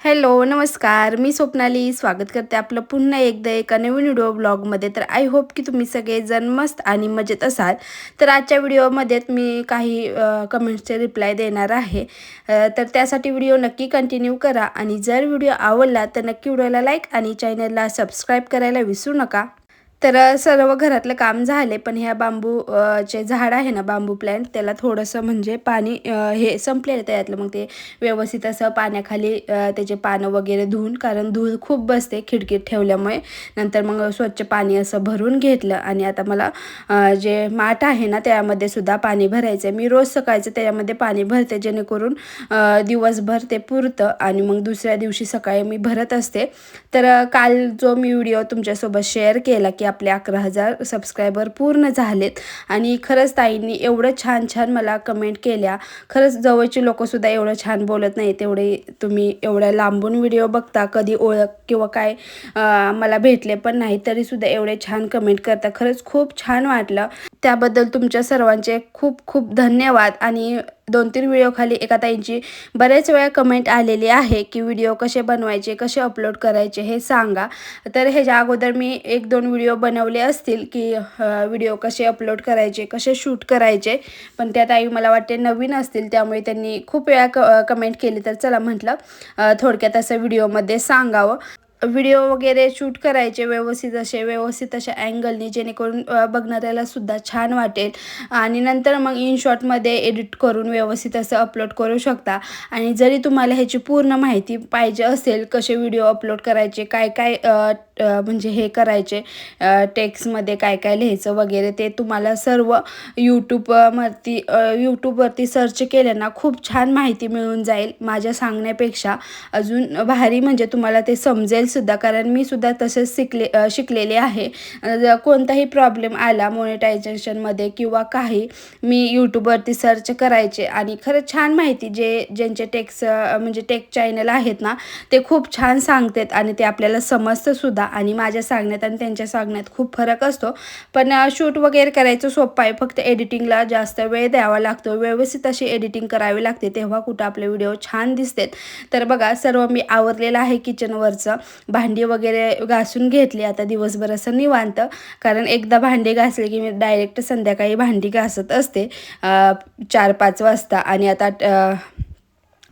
Hello नमस्कार. मी स्वप्नाली. स्वागत करते आपलं पुन्हा एकदा एका नवीन व्हिडिओ ब्लॉगमध्ये. तर आय होप की तुम्ही सगळेजण मस्त आणि मजेत असाल. तर आजच्या व्हिडिओमध्ये मी काही कमेंट्सचे रिप्लाय देणार आहे. तर त्यासाठी व्हिडिओ नक्की कंटिन्यू करा आणि जर व्हिडिओ आवडला तर नक्की व्हिडिओला लाईक आणि चॅनलला सबस्क्राईब करायला विसरू नका. तर सर्व घरातलं काम झाले पण ह्या बांबू चे झाड आहे ना बांबू प्लॅन्ट त्याला थोडंसं म्हणजे पाणी हे संपलेलं त्यातलं. मग ते व्यवस्थित असं पाण्याखाली त्याचे पानं वगैरे धुवून कारण धूळ खूप बसते खिडकीत ठेवल्यामुळे. नंतर मग स्वच्छ पाणी असं भरून घेतलं आणि आता मला जे माठ आहे ना त्यामध्ये सुद्धा पाणी भरायचं आहे. मी रोज सकाळचं त्याच्यामध्ये पाणी भरते जेणेकरून दिवसभर ते पुरतं आणि मग दुसऱ्या दिवशी सकाळी मी भरत असते. तर काल जो मी व्हिडिओ तुमच्यासोबत शेअर केला की आपले अकरा हजार सबस्क्रायबर पूर्ण झालेत. आणि खरंच ताईंनी एवढं छान छान मला कमेंट केल्या. खरंच जवळची लोकंसुद्धा एवढं छान बोलत नाही तेवढे तुम्ही एवढ्या लांबून व्हिडिओ बघता कधी ओळख किंवा काय मला भेटले पण नाही तरीसुद्धा एवढे छान कमेंट करता. खरंच खूप छान वाटलं. त्याबद्दल तुमच्या सर्वांचे खूप खूप धन्यवाद. आणि दोन तीन व्हिडिओखाली एका ताईंची बरेच वेळा कमेंट आलेली आहे की व्हिडिओ कसे बनवायचे कसे अपलोड करायचे हे सांगा. तर ह्याच्या अगोदर मी एक दोन व्हिडिओ बनवले असतील की व्हिडिओ कसे अपलोड करायचे कसे शूट करायचे पण त्या ताई मला वाटते नवीन असतील त्यामुळे त्यांनी खूप वेळा क कमेंट केली तर चला म्हटलं थोडक्यात असं व्हिडिओमध्ये सांगावं. व्हिडिओ वगैरे शूट करायचे व्यवस्थित असे व्यवस्थित अशा अँगलनी जेणेकरून बघणाऱ्यालासुद्धा बघणाऱ्याला सुद्धा छान वाटेल. आणि नंतर मग इन शॉर्टमध्ये एडिट करून व्यवस्थित असं अपलोड करू शकता. आणि जरी तुम्हाला ह्याची पूर्ण माहिती पाहिजे असेल कसे व्हिडिओ अपलोड करायचे काय काय म्हणजे हे करायचे टेक्स्टमध्ये काय काय लिहायचं वगैरे ते तुम्हाला सर्व यूट्यूबवरती यूट्यूबवरती सर्च केलं ना खूप छान माहिती मिळून जाईल माझ्या सांगण्यापेक्षा. अजून भारी म्हणजे तुम्हाला ते समजेल सुद्धा कारण मी सुद्धा तसेच शिकले शिकलेले आहे. कोणताही प्रॉब्लेम आला मोनिटायझेशनमध्ये किंवा काही मी यूट्यूबवरती सर्च करायचे आणि खरंच छान माहिती जे ज्यांचे टेक्स म्हणजे टेक चॅनल आहेत ना ते खूप छान सांगतात आणि ते आपल्याला समजतं सुद्धा आणि माझ्या सांगण्यात आणि त्यांच्या सांगण्यात खूप फरक असतो. पण शूट वगैरे करायचं सोपं आहे. फक्त एडिटिंगला जास्त वेळ द्यावा लागतो. व्यवस्थित अशी एडिटिंग करावी लागते. तेव्हा कुठं आपले व्हिडिओ छान दिसतात. तर बघा सर्व मी आवरलेलं आहे किचनवरचं भांडी वगैरे घासून घेतली आता दिवसभर असं निवांत. कारण एकदा भांडी घासले की मी डायरेक्ट संध्याकाळी भांडी घासत असते चार पाच वाजता. आणि आता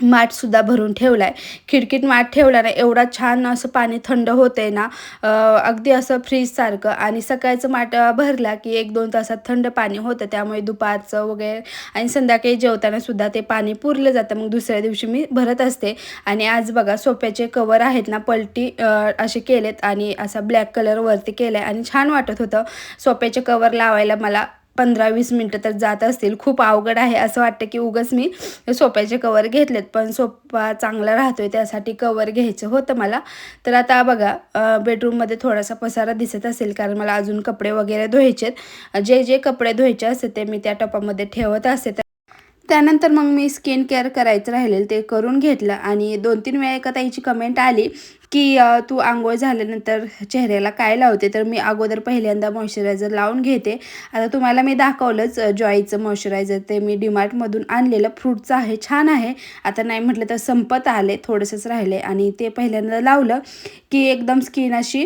माठसुद्धा भरून ठेवला आहे खिडकीत माठ ठेवला ना एवढा छान असं पाणी थंड होते ना अगदी असं फ्रीजसारखं आणि सकाळचं माठ भरला की एक दोन तासात थंड पाणी होतं. त्यामुळे दुपारचं वगैरे आणि संध्याकाळी जेवताना सुद्धा ते पाणी पुरलं जातं. मग दुसऱ्या दिवशी मी भरत असते. आणि आज बघा सोप्याचे कवर आहेत ना पलटी असे केलेत. आणि असा ब्लॅक कलर वरती केला आहे आणि छान वाटत होतं. सोप्याचे कवर लावायला मला पंधरा वीस मिनटं तर जात असतील. खूप अवघड आहे असं वाटतं की उगच मी सोप्याचे कवर घेतलेत. पण सोपा चांगला राहतो आहे त्यासाठी कवर घ्यायचं होतं मला. तर आता बघा बेडरूममध्ये थोडासा पसारा दिसत असेल कारण मला अजून कपडे वगैरे धुवायचेत. जे जे कपडे धुवायचे असते ते मी त्या टपामध्ये ठेवत असते. त्यानंतर मग मी स्किन केअर करायचं राहिलेलं ते करून घेतलं. आणि दोन तीन वेळा एका ताईची कमेंट आली की तू आंघोळ झाल्यानंतर चेहऱ्याला काय लावते? तर मी अगोदर पहिल्यांदा मॉइश्चरायझर लावून घेते. आता तुम्हाला मी दाखवलंच जॉईचं मॉइश्चरायझर ते मी डिमार्टमधून आणलेलं. फ्रूटचं आहे छान आहे. आता नाही म्हटलं तर संपत आले थोडंसंच राहिले. आणि ते पहिल्यांदा लावलं की एकदम स्किन अशी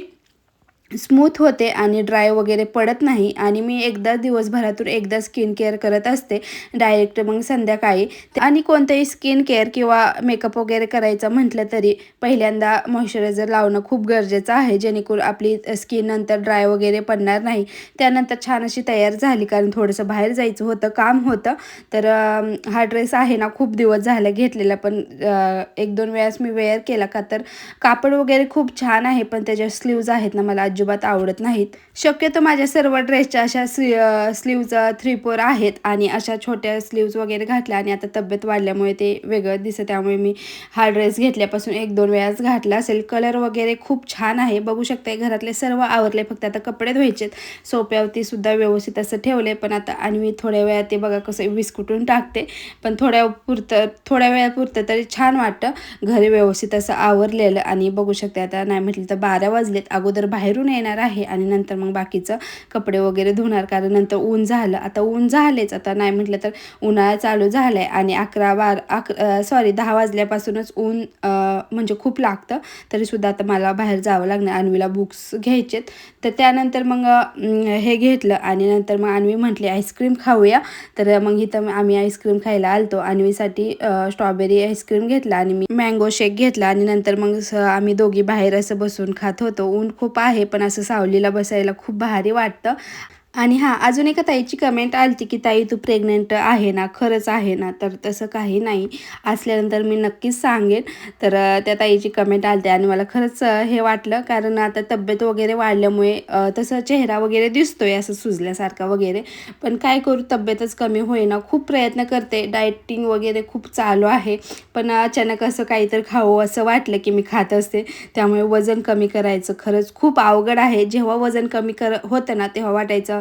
स्मूथ होते आणि ड्राय वगैरे पडत नाही आणि मी एकदा दिवसभरातून एकदा स्किन केअर करत असते. डायरेक्ट मग संध्याकाळी. आणि कोणतंही स्किन केअर किंवा मेकअप वगैरे करायचं म्हटलं तरी पहिल्यांदा मॉइश्चरायझर लावणं खूप गरजेचं आहे. जेणेकरून आपली स्किन नंतर ड्राय वगैरे पडणार नाही. त्यानंतर छान अशी तयार झाली कारण थोडंसं बाहेर जायचं होतं काम होतं. तर हा ड्रेस आहे ना खूप दिवस झाला घेतलेला पण एक दोन वेळास मी वेअर केला का तर कापड वगैरे खूप छान आहे पण त्याच्या स्लीव्ज आहेत ना मला अजिबात आवडत नाहीत. शक्यतो माझ्या सर्व ड्रेसच्या अशा स्ली स्लीव्ज थ्री फोर आहेत आणि अशा छोट्या स्लीव्ज वगैरे घातल्या आणि आता तब्येत वाढल्यामुळे ते वेगळं दिसत. त्यामुळे मी हा ड्रेस घेतल्यापासून एक दोन वेळाच घातला असेल. कलर वगैरे खूप छान आहे. बघू शकता घरातले सर्व आवरले. फक्त आता कपडे धुवायचेत. सोप्यावरती सुद्धा व्यवस्थित असं ठेवले पण आता आणि मी थोड्या वेळात ते बघा कसं विस्कुटून टाकते. पण थोड्या पुरतं थोड्या वेळापुरतं तरी छान वाटतं. घरी व्यवस्थित असं आवरलेलं आणि बघू शकते आता नाही म्हटलं तर बारा वाजलेत. अगोदर बाहेरून फिरून येणार आहे आणि नंतर मग बाकीचं कपडे वगैरे धुणार कारण नंतर ऊन झालं. आता ऊन झालेच आता नाही म्हटलं तर उन्हाळा चालू झाला आहे आणि अकरा बार अक सॉरी दहा वाजल्यापासूनच ऊन म्हणजे खूप लागतं. तरीसुद्धा आता मला बाहेर जावं लागणार. अन्वीला बुक्स घ्यायचेत. तर त्यानंतर मग हे घेतलं आणि नंतर मग अन्वी म्हटली आईस्क्रीम खाऊया. तर मग इथं आम्ही आईस्क्रीम खायला आलतो. अन्वीसाठी स्ट्रॉबेरी आईस्क्रीम घेतला आणि मी मँगो शेक घेतला. आणि नंतर मग आम्ही दोघी बाहेर असं बसून खात होतो. ऊन खूप आहे पण असं सावलीला बसायला खूप भारी वाटतं. आणि हां अजून एका ताईची कमेंट आली की ताई तू प्रेग्नंट आहे ना? खरंच आहे ना? तर तसं काही नाही. असल्यानंतर मी नक्कीच सांगेन. तर त्या ताईची कमेंट आली आणि मला खरंच हे वाटलं. कारण आता तब्येत वगैरे वाढल्यामुळे तसं चेहरा वगैरे दिसतो आहे असं सुजल्यासारखा वगैरे. पण काय करू? तब्येतच कमी होईना. खूप प्रयत्न करते. डायटिंग वगैरे खूप चालू आहे. पण अचानक असं काहीतरी खावं असं वाटलं की मी खात असते. त्यामुळे वजन कमी करायचं. खरंच खूप अवघड आहे. जेव्हा वजन कमी कर होतं ना तेव्हा वाटायचं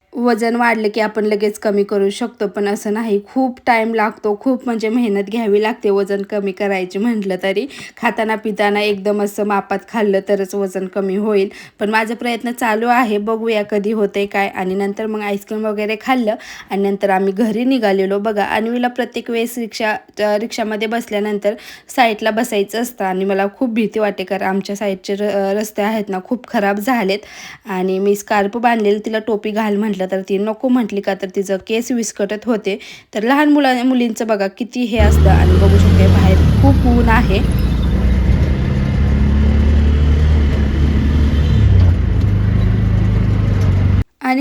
वजन वाढलं की आपण लगेच कमी करू शकतो पण असं नाही. खूप टाईम लागतो खूप म्हणजे मेहनत घ्यावी लागते वजन कमी करायची म्हटलं तरी. खाताना पिताना एकदम असं मापात खाल्लं तरच वजन कमी होईल. पण माझा प्रयत्न चालू आहे बघूया कधी होते काय. आणि नंतर मग आईस्क्रीम वगैरे खाल्लं आणि नंतर आम्ही घरी निघालेलो. बघा अन्वीला प्रत्येक वेळेस रिक्षा रिक्षामध्ये बसल्यानंतर साईडला बसायचं असतं आणि मला खूप भीती वाटे कारण आमच्या साईडचे रस्ते आहेत ना खूप खराब झालेत. आणि मी स्कार्प बांधलेलं तिला टोपी घाल म्हटलं तर ती नको म्हटली का तर तिचं केस विस्कटत होते. तर लहान मुला मुलींचं बघा किती हे असतं आणि बघू शकते बाहेर खूप ऊन आहे.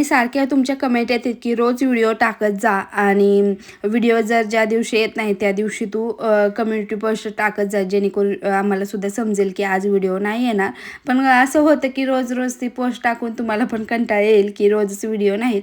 आणि सारख्या तुमच्या कमेंट येतात की रोज व्हिडिओ टाकत जा आणि व्हिडिओ जर ज्या दिवशी येत नाही त्या दिवशी तू कम्युनिटी पोस्ट टाकत जा जेणेकरून आम्हाला सुद्धा समजेल की आज व्हिडिओ नाही येणार. पण असं होतं की रोज रोज ती पोस्ट टाकून तुम्हाला पण कंटाळा येईल की रोजच व्हिडिओ नाहीत.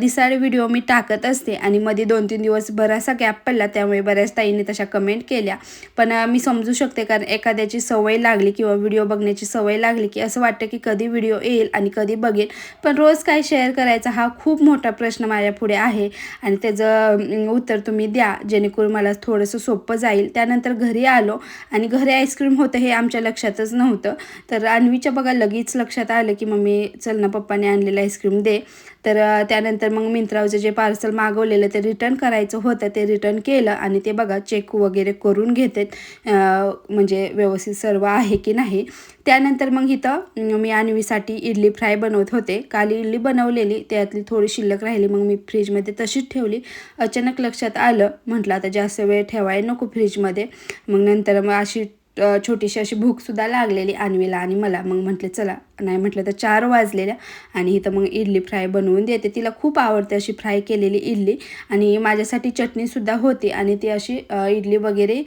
दिसाळे व्हिडिओ मी टाकत असते आणि मध्ये दोन तीन दिवस बराचसा गॅप पडला त्यामुळे बऱ्याच ताईंनी तशा कमेंट केल्या. पण मी समजू शकते कारण एखाद्याची सवय लागली किंवा व्हिडिओ बघण्याची सवय लागली की असं वाटतं की कधी व्हिडिओ येईल आणि कधी बघेल. पण रोज काय शेअर करायचा हा खूप मोठा प्रश्न माझ्या पुढे आहे. आणि त्याचं उत्तर तुम्ही द्या जेणेकरून मला थोडंसं सोपं जाईल. त्यानंतर घरी आलो आणि घरी आईस्क्रीम होतं हे आमच्या लक्षातच नव्हतं. तर अन्वीच्या बघा लगेच लक्षात आलं की मम्मी चल ना पप्पाने आणलेलं आईस्क्रीम दे. तर त्यानंतर मग मिंत्रावचं जे पार्सल मागवलेलं ते रिटर्न करायचं होतं ते रिटर्न केलं आणि ते बघा चेक वगैरे करून घेतात म्हणजे व्यवस्थित सर्व आहे की नाही. त्यानंतर मग इथं मी आणवीसाठी इडली फ्राय बनवत होते. काल इडली बनवलेली त्यातली थोडी शिल्लक राहिली मग मी फ्रीजमध्ये तशीच ठेवली. अचानक लक्षात आलं म्हटलं आता जास्त वेळ ठेवायला नको फ्रीजमध्ये. मग नंतर मग अशी छोटीशी अशी भूकसुद्धा लागलेली आणवीला आणि मला. मग म्हटले चला. नाही म्हटलं तर चार वाजलेल्या आणि इथं मग इडली फ्राय बनवून देते. तिला खूप आवडते अशी फ्राय केलेली इडली आणि माझ्यासाठी चटणीसुद्धा होती आणि ती अशी इडली वगैरे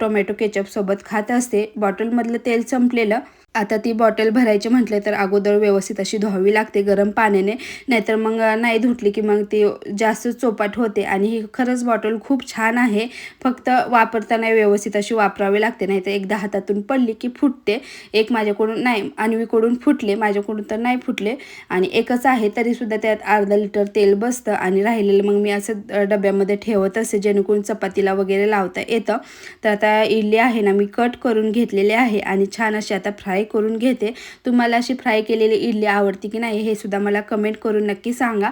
टोमॅटो केचपसोबत खात असते. बॉटलमधलं तेल संपलेलं आता ती बॉटल भरायची म्हटलं तर अगोदर व्यवस्थित अशी धुवावी लागते गरम पाण्याने. नाहीतर मग नाही धुतली की मग ती जास्त चोपाट होते. आणि ही खरंच बॉटल खूप छान आहे. फक्त वापरताना व्यवस्थित अशी वापरावी लागते. नाहीतर एकदा हातातून पडली की फुटते. एक माझ्याकडून नाही अन्वीकडून फुटले माझ्याकडून तर नाही फुटले. आणि एकच आहे तरीसुद्धा त्यात अर्धा लिटर तेल बसतं आणि राहिलेलं मग मी असं डब्यामध्ये ठेवत असे जेणेकरून चपातीला वगैरे लावता येतं. तर आता इडली आहे ना मी कट करून घेतलेले आहे. आणि छान अशी आता फ्राय करून घेते. तुम्हाला अशी फ्राय केलेली इडली आवडती की नाही हे सुद्धा मला कमेंट करून नक्की सांगा.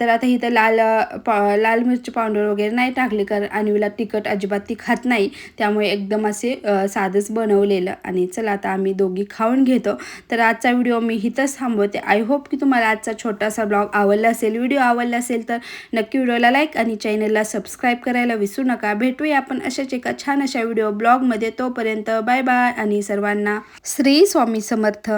तर आता इथं लाल लाल मिरची पावडर वगैरे नाही टाकली कारण अन्वीला तिखट अजिबात ती खात नाही. त्यामुळे एकदम असे साधंच बनवलेलं. आणि चला आता आम्ही दोघी खाऊन घेतो. तर आजचा व्हिडिओ मी इथंच थांबवते. आय होप की तुम्हाला आजचा छोटासा ब्लॉग आवडला असेल. व्हिडिओ आवडला असेल तर नक्की व्हिडिओला लाईक आणि चॅनलला सबस्क्राईब करायला विसरू नका. भेटूया आपण अशाच एका छान अशा व्हिडिओ ब्लॉगमध्ये. तोपर्यंत बाय बाय आणि सर्वांना श्री स्वामी समर्थ.